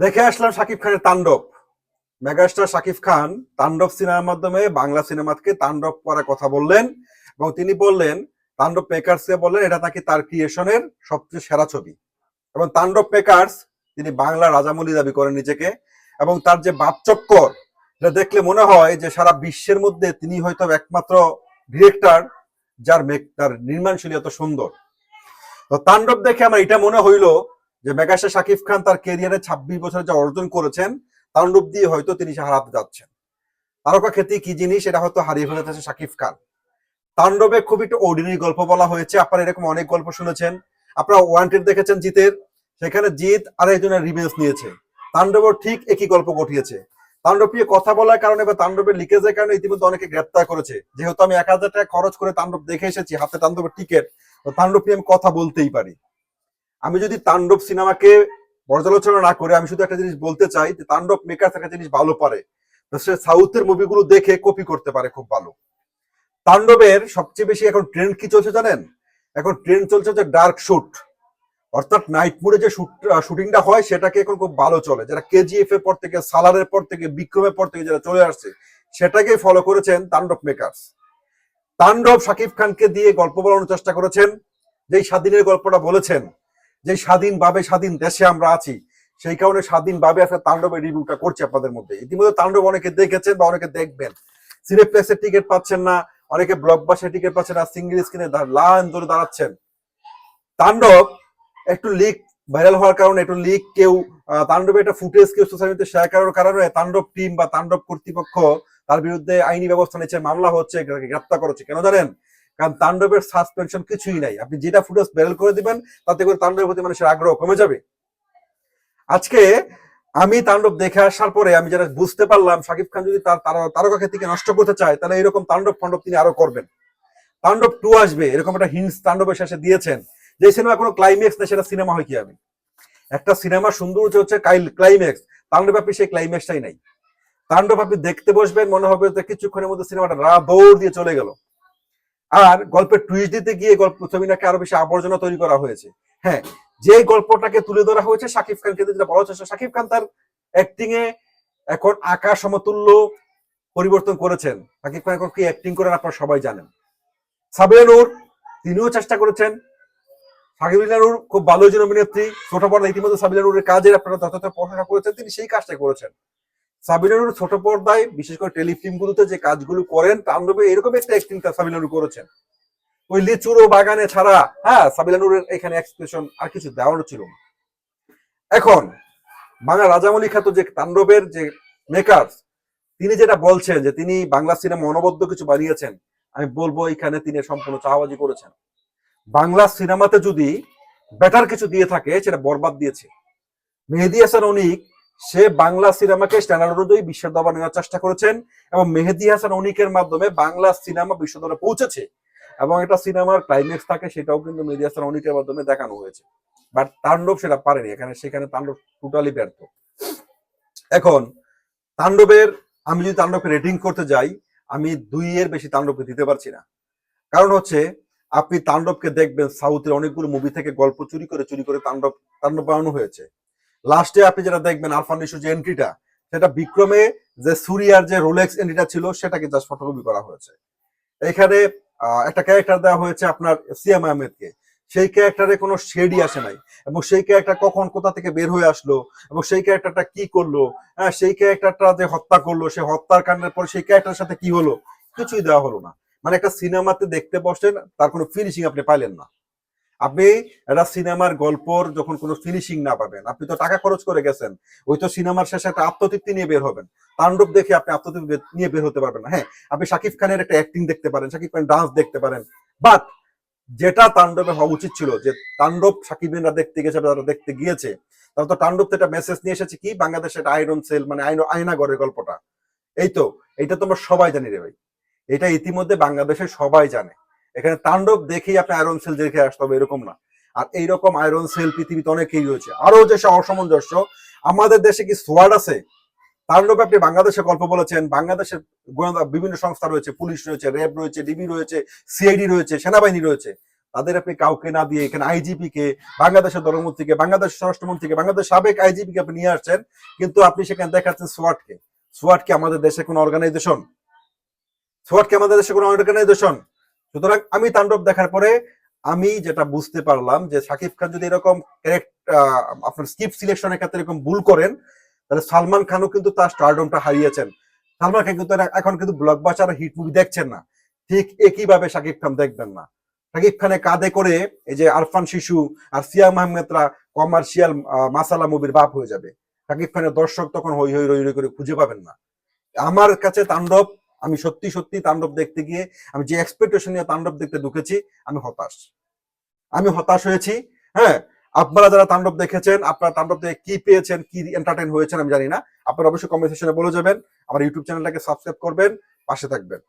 দেখে আসলাম শাকিব খানের তাণ্ডব। মেগাস্টার শাকিব খান তাণ্ডব সিনেমার মাধ্যমে বাংলা সিনেমাকে তাণ্ডব করার কথা বললেন এবং তিনি বললেন, তাণ্ডব মেকার্সকে বললেন, এটা নাকি তার ক্রিয়েশনের সবচেয়ে সেরা ছবি। এবং তাণ্ডব মেকার্স তিনি বাংলা রাজামৌলি দাবি করেন নিজেকে, এবং তার যে বাপচক্কর এটা দেখলে মনে হয় যে সারা বিশ্বের মধ্যে তিনি হয়তো একমাত্র ডিরেক্টর যার মেক, তার নির্মাণশৈলী এত সুন্দর। তো তাণ্ডব দেখে আমার এটা মনে হইল যে মেগাস্টার শাকিব খান তার কেরিয়ারে ছাব্বিশ বছর যা অর্জন করেছেন তাণ্ডব দিয়ে হয়তো তিনি হারাতে যাচ্ছেন। তারকা খ্যাতি কি জিনিস? এটা হয়তো হারিয়ে ফেলেছে শাকিব খান। তাণ্ডবে খুব একটু অর্ডিনারি গল্প বলা হয়েছে। আপনারা এরকম অনেক গল্প শুনেছেন। আপনারা ওয়ান্টেড দেখেছেন জিতের। সেখানে জিত আরেকজনের রিভেন্স নিয়েছে। তাণ্ডবও ঠিক একই গল্প ঘটিয়েছে। তাণ্ডব নিয়ে কথা বলার কারণে বা তাণ্ডবের লিকেজের কারণে ইতিমধ্যে অনেকে গ্রেপ্তার করেছে। যেহেতু আমি এক হাজার টাকা খরচ করে তাণ্ডব দেখে এসেছি, হাতে তাণ্ডবের টিকিট তাণ্ডব নিয়ে আমি কথা বলতেই পারি। আমি যদি তাণ্ডব সিনেমাকে পর্যালোচনা না করে আমি শুধু একটা জিনিস বলতে চাই যে তাণ্ডব মেকার একটা জিনিস ভালো পারে। সে সাউথের মুভিগুলো দেখে কপি করতে পারে খুব ভালো। তাণ্ডবের সবচেয়ে বেশি এখন ট্রেন্ড কি চলছে জানেন? এখন ট্রেন্ড চলছে হচ্ছে ডার্ক শুট অর্থাৎ নাইট মুডে যে শুটিংটা হয় সেটাকে এখন খুব ভালো চলে। যেটা কেজিএফ এর পর থেকে সালারের পর থেকে বিক্রমের পর থেকে যারা চলে আসছে সেটাকে ফলো করেছেন তাণ্ডব মেকার্স তাণ্ডব শাকিব খানকে দিয়ে গল্প বলানোর চেষ্টা করেছেন। যেই স্বাধীনের গল্পটা বলেছেন যে স্বাধীনভাবে স্বাধীন দেশে আমরা আছি, সেই কারণে স্বাধীনভাবে একটা তাণ্ডবের রিভিউটা করছি আপনাদের মধ্যে। ইতিমধ্যে তাণ্ডব অনেকে দেখেছেন বা অনেকে দেখবেন। সিনেপ্লেক্সের টিকিট পাচ্ছেন না, অনেকে ব্লকবাসের টিকিট পাচ্ছেন না, সিঙ্গেল স্ক্রিনে লাইন ধরে দাঁড়াচ্ছেন। তাণ্ডব একটু লিক ভাইরাল হওয়ার কারণে, একটু লিক কেউ তাণ্ডবে একটা ফুটেজ কেউ সোশ্যাল মিডিয়াতে শেয়ার করার কারণে তাণ্ডব টিম বা তাণ্ডব কর্তৃপক্ষ তার বিরুদ্ধে আইনি ব্যবস্থা নিচ্ছে মামলা হচ্ছে গ্রেপ্তার করেছে। কেন জানেন? কারণ তাণ্ডবের সাসপেনশন কিছুই নাই। আপনি যেটা ফুটেজ ভাইরাল করে দিবেন, তাতে করে তাণ্ডবের প্রতি মানুষের আগ্রহ কমে যাবে। আজকে আমি তাণ্ডব দেখে আসার পরে আমি যারা বুঝতে পারলাম, শাকিব খান যদি তার তার- তারকা খ্যাতিকে নষ্ট করতে চায়, তাহলে এরকম তাণ্ডব ফাণ্ডব তিনি আরও করবেন। তাণ্ডব টু আসবে, এরকম একটা হিন্স তাণ্ডবের শেষে দিয়েছেন, যে সিনেমা কোনো ক্লাইম্যাক্স নেই, সেটা সিনেমা হয় কি হবে একটা সিনেমা সৌন্দর্য হচ্ছে ক্লাইম্যাক্স তাণ্ডব আপনি সেই ক্লাইম্যাক্সটাই নাই। তাণ্ডব আপনি দেখতে বসবেন, মনে হবে কিছুক্ষণের মধ্যে সিনেমাটা রা দৌড় দিয়ে চলে গেল। আর গল্পের টুইস্ট দিতে গিয়ে গল্প ছবিটাকে আরও বেশি আবর্জনা তৈরি করা হয়েছে। হ্যাঁ যে গল্পটাকে তুলে ধরা হয়েছে শাকিব খানকে যেটা বলা হচ্ছে শাকিব খান তার অ্যাক্টিং এ এখন আকাশ সমতুল্য পরিবর্তন করেছেন। শাকিব খান এখন কি অ্যাক্টিং করেন আপনারা সবাই জানেন। সাবিয়া নূর, তিনিও চেষ্টা করেছেন। সাকিবিলা নূর খুব ভালো একজন অভিনেত্রী, ছোট পর্দা ইতিমধ্যে সাবিলা নূরের কাজের আপনারা যথাযথ প্রশংসা করেছেন, তিনি সেই কাজটা করেছেন। ছোট পর্দায়, বিশেষ করে টেলিফিল্ম গুলোতে যে কাজগুলো করেন, তাণ্ডবে এরকম একটা করেছেন। ওই লিচুর ও বাগানে ছাড়া হ্যাঁ এখানে এক্সপ্রেশন আর কিছু ছিল না। এখন, বাংলা রাজামৌলি খ্যাত যে তাণ্ডবের যে মেকার্স তিনি যেটা বলছেন যে তিনি বাংলা সিনেমা অনবদ্য কিছু বানিয়েছেন, আমি বলব এখানে তিনি সম্পূর্ণ চাওয়াবাজি করেছেন। বাংলা সিনেমাতে যদি বেটার কিছু দিয়ে থাকে, সেটা বরবাদ দিয়েছে। মেহেদি হাসান অনিক সে বাংলা সিনেমাকে স্ট্যান্ডার্ড অনুযায়ী বিশ্ব দরবার নেওয়ার চেষ্টা করেছেন এবং মেহেদি হাসান অনিকের মাধ্যমে বাংলা সিনেমা বিশ্ব পৌঁছেছে। এবং একটা সিনেমার ক্লাইম্যাক্স থাকে সেটাও কিন্তু মেহেদি হাসান অনিকের মাধ্যমে দেখানো হয়েছে। বাট তাণ্ডব সেটা পারেনি, এখানে সেখানে তাণ্ডব টোটালি ব্যর্থ। এখন, তাণ্ডবের, আমি যদি তাণ্ডবকে রেটিং করতে যাই, আমি দুই এর বেশি তাণ্ডবকে দিতে পারছি না। কারণ হচ্ছে, আপনি তাণ্ডবকে দেখবেন সাউথের অনেকগুলো মুভি থেকে গল্প চুরি করে চুরি করে তাণ্ডব তাণ্ডব বানানো হয়েছে। লাস্টে আপনি যেটা দেখবেন আরফান নিশু যে এন্ট্রিটা সেটা বিক্রমে যে সুরিয়ার যে রোলেক্স এন্ট্রিটা ছিল, সেটাকে জাস্ট ফটোকপি করা হয়েছে। এখানে একটা ক্যারেক্টার দেওয়া হয়েছে আপনার সিএম আহমেদকে সেই ক্যারেক্টারে কোনো শেডই আসে নাই। এবং সেই ক্যারেক্টার কখন কোথা থেকে বের হয়ে আসলো? এবং সেই ক্যারেক্টারটা কি করল? হ্যাঁ সেই ক্যারেক্টারটা যে হত্যা করল সেই হত্যার কাণ্ডের পর সেই ক্যারেক্টারের সাথে কি হলো? কিছুই দেওয়া হলো না। মানে একটা সিনেমাতে দেখতে বসছেন তার কোনো ফিনিশিং আপনি পাইলেন না। আপনি একটা সিনেমার গল্পর যখন কোনো ফিনিশিং না পাবেন, আপনি তো টাকা খরচ করে গেছেন, ওই তো সিনেমার শেষে একটা আত্মতৃপ্তি নিয়ে বের হবেন। তাণ্ডব দেখে আপনি আত্মতৃপ্তি নিয়ে বের হতে পারবেন হ্যাঁ আপনি শাকিব খানের একটা অ্যাক্টিং দেখতে পারেন, শাকিব খান ডান্স দেখতে পারেন বাট যেটা তাণ্ডবে হওয়া উচিত ছিল, যে তাণ্ডব সাকিবিনরা দেখতে গেছে তারা দেখতে গিয়েছে তাহলে তো তাণ্ডব তো একটা মেসেজ নিয়ে এসেছে কি? বাংলাদেশে একটা আয়রন সেল মানে আয়নাগরের গল্পটা। এই তো এটা তো আমরা সবাই জানি রে ভাই। এটা ইতিমধ্যে বাংলাদেশে সবাই জানে। এখানে তাণ্ডব দেখেই আপনি আয়রন সেল দেখে আসতে হবে, এরকম না। আর এইরকম আয়রন সেল পৃথিবীতে অনেকেই রয়েছে। আরও যে অসামঞ্জস্য, আমাদের দেশে কি সোয়ার্ড আছে? তাণ্ডবে আপনি বাংলাদেশে গল্প বলেছেন, বাংলাদেশের গোয়েন্দা বিভিন্ন সংস্থা রয়েছে, পুলিশ রয়েছে, র্যাব রয়েছে, ডিবি রয়েছে, সিআইডি রয়েছে, সেনাবাহিনী রয়েছে। তাদের আপনি কাউকে না দিয়ে এখানে আইজিপি কে বাংলাদেশের ধর্মমন্ত্রীকে বাংলাদেশের স্বরাষ্ট্রমন্ত্রীকে, বাংলাদেশ সাবেক আইজিপি কে আপনি নিয়ে আসছেন, কিন্তু আপনি সেখানে দেখাচ্ছেন সোয়াটকে সোয়াট কি আমাদের দেশে কোনো অর্গানাইজেশন সোয়াট কি আমাদের দেশে কোনো অর্গানাইজেশন সুতরাং আমি তাণ্ডব দেখার পরে আমি যেটা বুঝতে পারলাম যে শাকিব খান যদি এরকম আপনার স্কিপ সিলেকশনের ক্ষেত্রে এরকম ভুল করেন, তাহলে সালমান খানও কিন্তু তার স্টারডমটা হারিয়েছেন। সালমান খান কিন্তু এখন কিন্তু ব্লকবাস্টার হিট মুভি দেখছেন না। ঠিক একইভাবে শাকিব খান দেখবেন না। শাকিব খানে কাঁধে করে এই যে আরফান শিশু আর সিয়া মাহমেদরা কমার্শিয়াল মাসালা মুভির বাপ হয়ে যাবে। শাকিব খানের দর্শক তখন হই হই রই রই করে খুঁজে পাবেন না। আমার কাছে তাণ্ডব আমি সত্যি সত্যি তাণ্ডব দেখতে গিয়ে, আমি যে এক্সপেকটেশন নিয়ে তাণ্ডব দেখতে ঢুকেছি, আমি হতাশ। আমি হতাশ হয়েছি হ্যাঁ? আপনারা যারা তাণ্ডব দেখেছেন, আপনারা তাণ্ডব দেখে কি পেয়েছেন, কি এন্টারটেন হয়েছেন আমি জানি না। আপনারা অবশ্যই কমেন্ট সেকশনে বলে যাবেন। আমার ইউটিউব চ্যানেলটাকে সাবস্ক্রাইব করবেন, পাশে থাকবেন।